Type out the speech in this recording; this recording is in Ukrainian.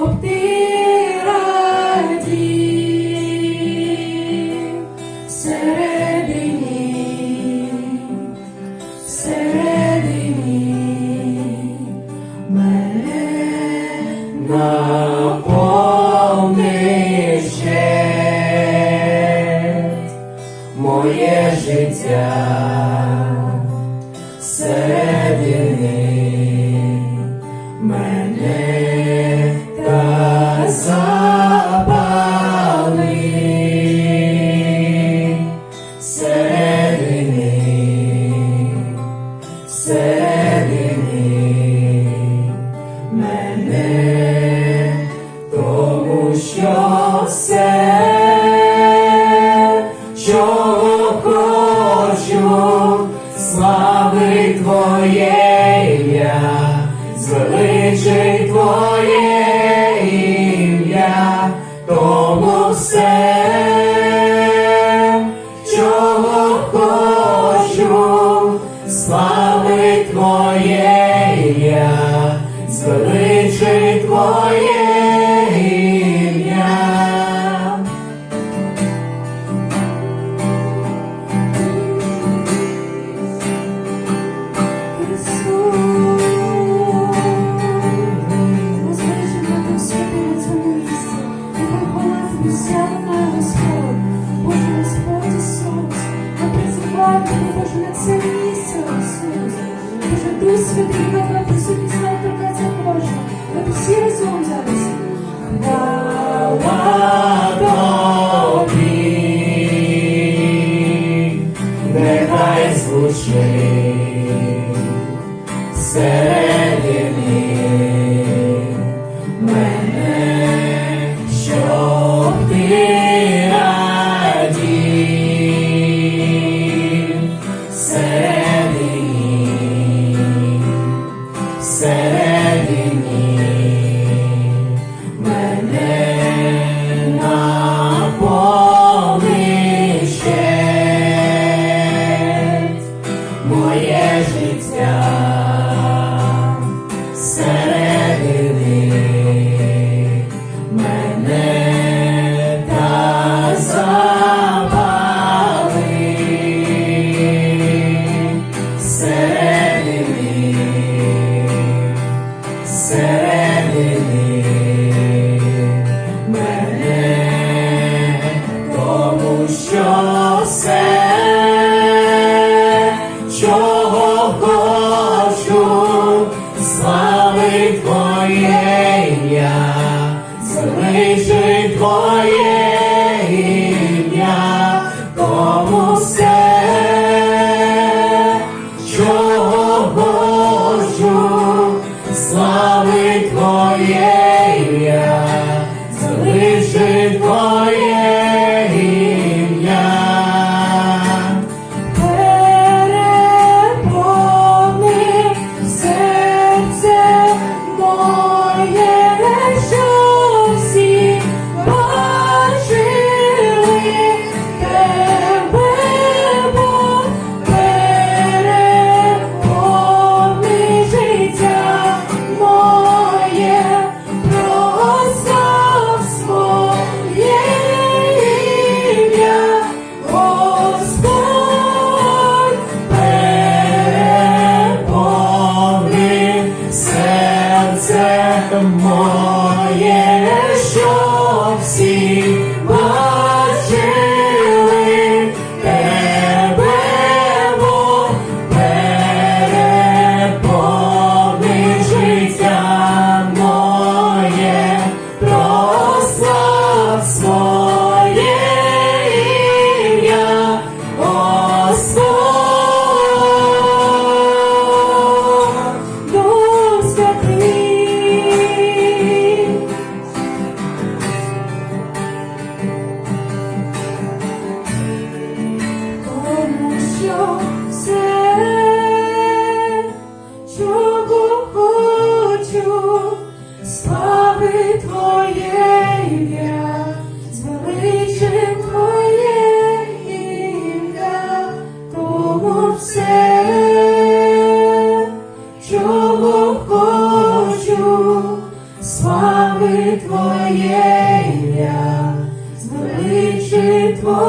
Бог ти радів всередині, всередині мене наповни ще моє життя всередині. Тому все, чого хочу, слави Твоє я, звеличить Твоє Святий, яка присутність нам торкається кожна. От всі разом зараз. Хвала тобі, нехай звучить всередині слави моє, що слави Твоє ім'я, звеличить Твоє ім'я, все, чого слави Твоє ім'я, звеличить Твоє